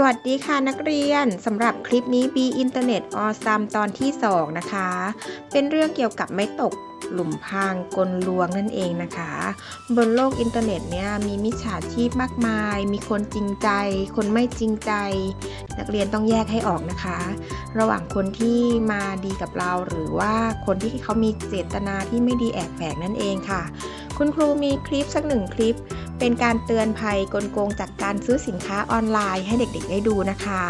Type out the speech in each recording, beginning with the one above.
สวัสดีค่ะนักเรียนสำหรับคลิปนี้ B Internet or Some ตอนที่ 2 นะคะ เป็นเรื่องเกี่ยวกับไม่ตกหลุมพรางกลลวงนั่นเองนะคะ บนโลกอินเทอร์เน็ตเนี่ยมีมิจฉาชีพมากมาย มีคนจริงใจ คนไม่จริงใจ นักเรียนต้องแยกให้ออกนะคะ ระหว่างคนที่มาดีกับเราหรือว่าคนที่เขามีเจตนาที่ไม่ดีแอบแฝงนั่นเองค่ะ คุณครูมีคลิปสักหนึ่งคลิป เป็นการเตือนภัยกลโกงจากการซื้อสินค้าออนไลน์ให้เด็กๆได้ดูนะคะ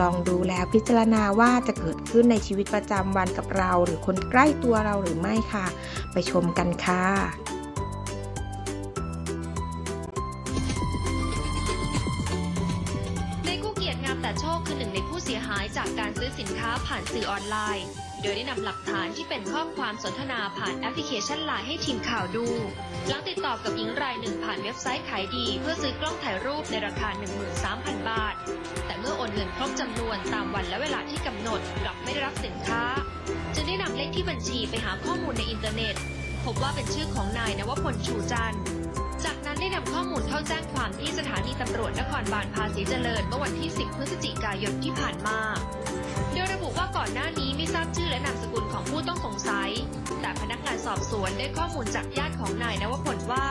ลองดูแล้วพิจารณาว่าจะเกิดขึ้นในชีวิตประจำวันกับเรา หรือคนใกล้ตัวเราหรือไม่ค่ะ ไปชมกันค่ะในกู้เกียรติงามแต่โชคคือหนึ่งในผู้เสียหายจากการซื้อสินค้าผ่านสื่อออนไลน์ โดยได้นำหลักฐานที่เป็นข้อความสนทนาผ่านแอปพลิเคชันไลน์ให้ทีมข่าวดู หลังติดต่อกับหญิงรายหนึ่งผ่านเว็บไซต์ขายดี เพื่อซื้อกล้องถ่ายรูปในราคา 13,000 บาท แต่เมื่อโอนเงินครบจำนวนตามวันและเวลาที่กำหนดกลับไม่ได้รับสินค้า จึงได้นำเลขที่บัญชีไปหาข้อมูลในอินเทอร์เน็ต พบว่าเป็นชื่อของนายนวพลชูจันทร์ จากนั้นได้นำข้อมูลเข้าแจ้งความที่สถานีตำรวจนครบาลภาษีเจริญเมื่อวันที่ 10 พฤศจิกายนที่ผ่านมา โดยระบุว่าก่อนหน้านี้ไม่ทราบชื่อและนามสกุลของผู้ต้องสงสัย แต่พนักงานสอบสวนได้ข้อมูลจากญาติของนายนวพลว่า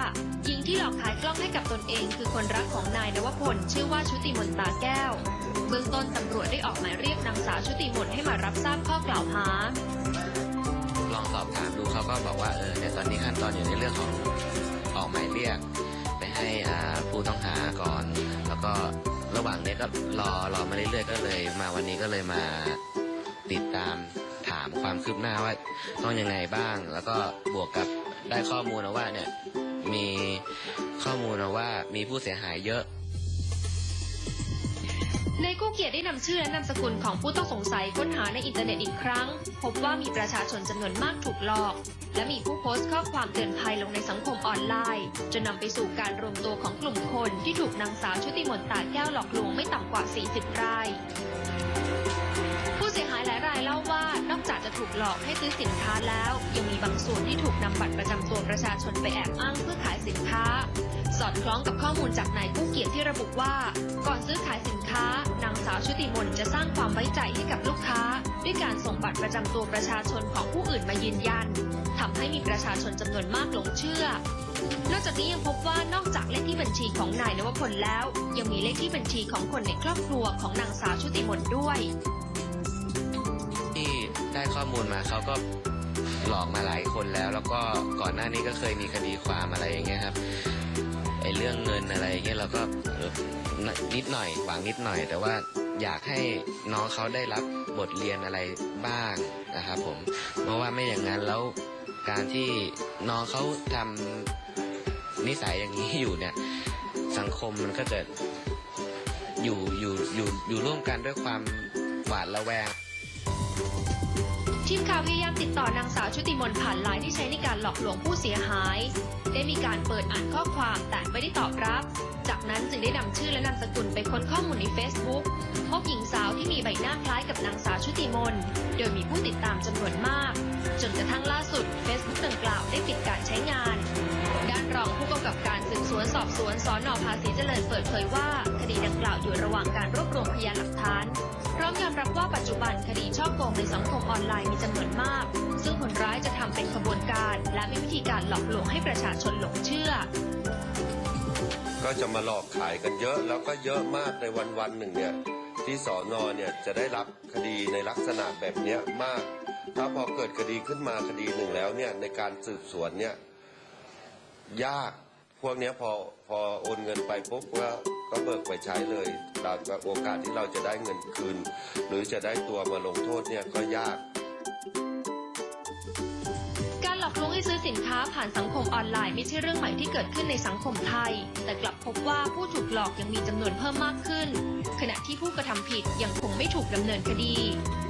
หญิงที่หลอกขายกล้องให้กับตนเอง คือคนรักของนายนวพลชื่อว่าชุติมนตาแก้ว เบื้องต้นตำรวจได้ออกหมายเรียกนางสาวชุติมนให้มารับทราบข้อกล่าวหาลองสอบถามดูเขาก็บอกว่าเออเนี่ยตอนนี้ขั้นตอนอยู่ในเรื่องของออกหมายเรียก ให้ผู้ต้องหาก่อน แล้วก็ระหว่างนี้ก็รอรอมาเรื่อยๆก็เลย มาวันนี้ก็เลยมาติดตามถามความคืบหน้าว่าต้องยังไงบ้าง แล้วก็บวกกับได้ข้อมูลนะว่าเนี่ยมีข้อมูลนะว่ามีผู้เสียหายเยอะ ในกู้เกียรติได้นำชื่อและนามสกุลของผู้ต้องสงสัยค้นหาในอินเทอร์เน็ตอีกครั้ง พบว่ามีประชาชนจำนวนมากถูกหลอก และมีผู้โพสต์ข้อความเตือนภัยลงในสังคมออนไลน์ จนนำไปสู่การรวมตัวของกลุ่มคนที่ถูกนางสาวชุติมนตาแก้วหลอกลวงไม่ต่ำกว่า 40 รายผู้เสียหายหลายรายเล่าว่านอกจากจะถูกหลอกให้ซื้อสินค้าแล้ว ยังมีบางส่วนที่ถูกนำบัตรประจำตัวประชาชนไปแอบอ้างเพื่อขายสินค้า สอดคล้องกับข้อมูลจากนายกู้เกียรติที่ระบุว่า ก่อนซื้อขายสิน ชุติมนจะสร้างความไว้ใจให้กับลูกค้า ด้วยการส่งบัตรประจำตัวประชาชนของผู้อื่นมายืนยันทำให้มีประชาชนจำนวนมากหลงเชื่อนอกจากนี้ยังพบว่านอกจากเลขที่บัญชีของนายนวพลแล้ว ยังมีเลขที่บัญชีของคนในครอบครัวของนางสาวชุติมนด้วยที่ได้ข้อมูลมาเขาก็หลอกมาหลายคนแล้ว แล้วก็ก่อนหน้านี้ก็เคยมีคดีความอะไรอย่างเงี้ยครับไอ้เรื่องเงินอะไรอย่างเงี้ยเราก็นิดหน่อยหวังนิดหน่อยแต่ว่า อยากให้น้องเขาได้รับบทเรียนอะไรบ้างนะครับผมเพราะว่าไม่อย่างนั้นแล้วการที่น้องเขาทำนิสัยอย่างนี้อยู่เนี่ย สังคมมันก็จะอยู่อยู่อยู่อยู่ร่วมกันด้วยความหวาดระแวง ทีมข่าวพยายามติดต่อนางสาวชุติมนผ่านไลน์ที่ใช้ในการหลอกลวงผู้เสียหาย ได้มีการเปิดอ่านข้อความแต่ไม่ได้ตอบรับ จากนั้นจึงได้นำชื่อและนามสกุลไปค้นข้อมูลใน Facebook พบหญิงสาวที่มีใบหน้าคล้ายกับนางสาว ชุติมนโดยมีผู้ติดตามจำนวนมาก จนกระทั่งล่าสุด Facebook ดังกล่าวได้ปิดการใช้งาน ด้านรองผู้กำกับการสืบสวนสอบสวนสอนอภาษีเจริญเปิดเผยว่า คดีดังกล่าวอยู่ระหว่างการรวบรวมพยานหลักฐาน พร้อมยอมรับว่าปัจจุบันคดีช่อโกงในสังคมออนไลน์มีจำนวนมาก ซึ่งคนร้ายจะทำเป็นขบวนการ และมีวิธีการหลอกลวงให้ประชาชนหลงเชื่อก็จะมาหลอกขายกันเยอะแล้วก็เยอะมากในวันวันหนึ่งเนี่ย ที่สอนอเนี่ยจะได้รับคดีในลักษณะแบบเนี้ยมาก ถ้าพอเกิดคดีขึ้นมาคดีหนึ่งแล้วเนี่ยในการสืบสวนเนี่ยยากพวกเนี้ยพอพอโอนเงินไปปุ๊บก็ก็เบิกไปใช้เลยโอกาสที่เราจะได้เงินคืน หรือจะได้ตัวมาลงโทษเนี่ยก็ยาก ค้าผ่านสังคมออนไลน์ไม่ใช่เรื่องใหม่ที่เกิดขึ้นในสังคมไทย แต่กลับพบว่าผู้ถูกหลอกยังมีจำนวนเพิ่มมากขึ้น ขณะที่ผู้กระทำผิดยังคงไม่ถูกดำเนินคดี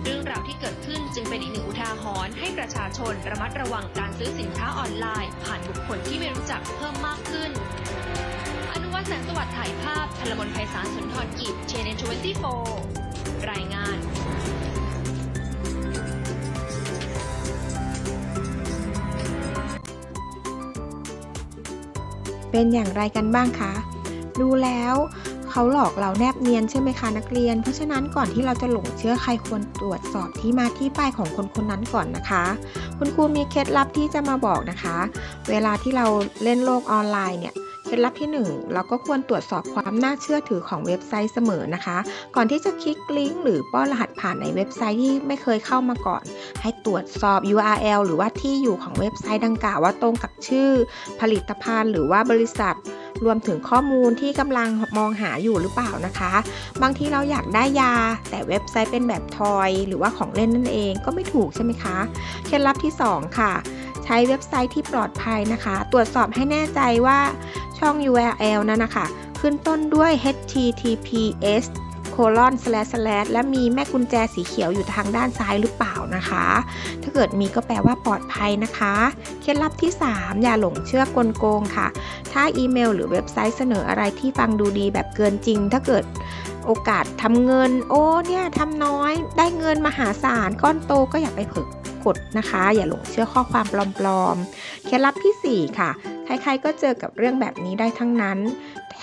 เรื่องราวที่เกิดขึ้นจึงเป็นอีกหนึ่งอุทาหรณ์ให้ประชาชนระมัดระวังการซื้อสินค้าออนไลน์ ผ่านบุคคลที่ไม่รู้จักเพิ่มมากขึ้น อนุวัฒน์แสงสวัสดิ์ถ่ายภาพพลมนไพศาลสุนทรกิจเชนเนทเวนตี้โฟรายงาน เป็นอย่างไรกันบ้างคะ ดูแล้วเขาหลอกเราแนบเนียนใช่ไหมคะนักเรียน เพราะฉะนั้นก่อนที่เราจะหลงเชื่อใครควรตรวจสอบที่มาที่ไปของคนคนนั้นก่อนนะคะ คุณครูมีเคล็ดลับที่จะมาบอกนะคะ เวลาที่เราเล่นโลกออนไลน์เนี่ย ล็ดลับที่หนึ่งเราก็ควรตรวจสอบความน่าเชื่อถือของเว็บไซต์เสมอนะคะ ก่อนที่จะคลิกลิงก์หรือป้อนรหัสผ่านในเว็บไซต์ที่ไม่เคยเข้ามาก่อน ให้ตรวจสอบ URL หรือว่าที่อยู่ของเว็บไซต์ดังกล่าวว่าตรงกับชื่อ ผลิตภัณฑ์ หรือว่าบริษัท รวมถึงข้อมูลที่กำลังมองหาอยู่หรือเปล่านะคะ บางทีเราอยากได้ยา แต่เว็บไซต์เป็นแบบทอย หรือว่าของเล่นนั่นเองก็ไม่ถูกใช่ไหมคะ เคล็ดลับที่ 2 ค่ะ ใช้เว็บไซต์ที่ปลอดภัยนะคะ ตรวจสอบให้แน่ใจว่าช่อง URL นั้นนะคะ ขึ้นต้นด้วย https colon slash slash และมีแม่กุญแจสีเขียวอยู่ทางด้านซ้ายหรือเปล่านะคะ ถ้าเกิดมีก็แปลว่าปลอดภัยนะคะ เคล็ดลับที่ 3 อย่าหลงเชื่อกลโกงค่ะ ถ้าอีเมลหรือเว็บไซต์เสนออะไรที่ฟังดูดีแบบเกินจริง ถ้าเกิดโอกาสทำเงิน โอ้เนี่ยทำน้อย ได้เงินมหาศาลก้อนโตก็อย่าไปเผลอ กดนะคะ อย่าหลงเชื่อข้อความปลอมๆ เคล็ดลับทีสี่ 4 ค่ะ ใครๆก็เจอกับเรื่องแบบนี้ได้ทั้งนั้น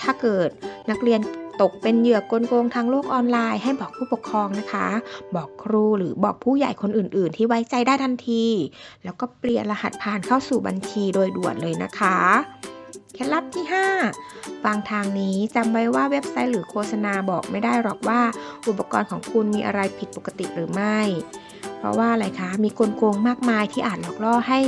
ถ้าเกิดนักเรียนตกเป็นเหยื่อกลโกงทางโลกออนไลน์ให้บอกผู้ปกครองนะคะ บอกครูหรือบอกผู้ใหญ่คนอื่น ๆ ที่ไว้ใจได้ทันที แล้วก็เปลี่ยนรหัสผ่านเข้าสู่บัญชีโดยด่วนเลยนะคะเคล็ดลับที่ 5 ฟังทางนี้จำไว้ว่าเว็บไซต์หรือโฆษณาบอกไม่ได้หรอกว่า อุปกรณ์ของคุณมีอะไรผิดปกติหรือไม่ เพราะว่าอะไรคะ มีกลโกงมากมายที่อาจหลอกล่อให้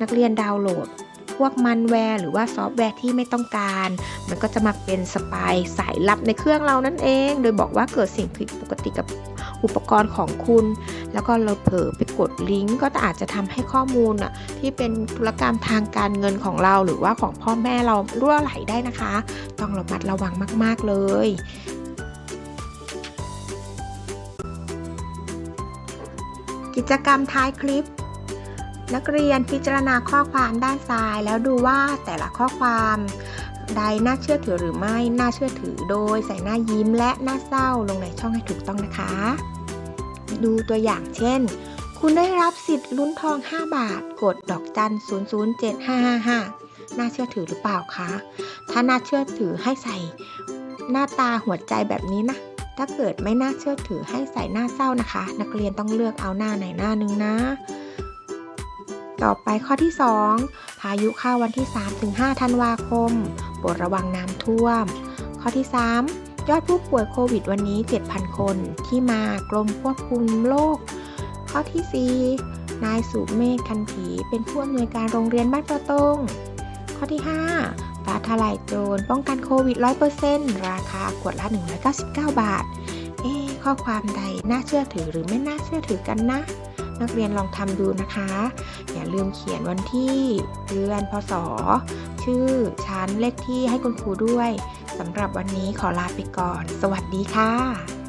นักเรียนดาวน์โหลด พวกมันแวร์หรือว่าซอฟต์แวร์ที่ไม่ต้องการ มันก็จะมาเป็นสปายสายลับในเครื่องเรานั่นเอง โดยบอกว่าเกิดสิ่งผิดปกติกับอุปกรณ์ของคุณ แล้วก็เราเผลอไปกดลิงก์ก็อาจจะทำให้ข้อมูลอะที่เป็นธุรกรรมทางการเงินของเรา หรือว่าของพ่อแม่เรารั่วไหลได้นะคะ ต้องระมัดระวังมาก ๆเลย กิจกรรมท้ายคลิป นักเรียนพิจารณาข้อความด้านซ้าย แล้วดูว่าแต่ละข้อความใดน่าเชื่อถือหรือไม่น่าเชื่อถือโดยใส่หน้ายิ้มและหน้าเศร้าลงในช่องให้ถูกต้องนะคะ ดูตัวอย่างเช่น คุณได้รับสิทธิ์ลุ้นทอง 5 บาท กดดอกจัน 007555 น่าเชื่อถือหรือเปล่าคะ ถ้าน่าเชื่อถือให้ใส่หน้าตาหัวใจแบบนี้นะ ถ้าเกิดไม่น่าเชื่อถือให้ใส่หน้าเศร้านะคะ นักเรียนต้องเลือกเอาหน้าไหนหน้านึงนะ ต่อไปข้อที่ 2 พายุเข้าวันที่ 3-5 ธันวาคมโปรดระวังน้ำท่วม ข้อที่ 3 ยอดผู้ป่วยโควิดวันนี้ 7,000 คนที่มากรมควบคุมโรคข้อที่ 4 นายสุเมฆคันถีเป็นผู้อำนวยการโรงเรียนบ้านประตงข้อที่ 5 ฟ้าทลายโจรป้องกันโควิด 100%ราคาขวดละ 199 บาท เอ๊ข้อความใดน่าเชื่อถือหรือไม่น่าเชื่อถือกันนะ นักเรียนลองทำดูนะคะ อย่าลืมเขียนวันที่เดือนพศ ชื่อชั้นเลขที่ให้คุณครูด้วยสำหรับวันนี้ขอลาไปก่อน สวัสดีค่ะ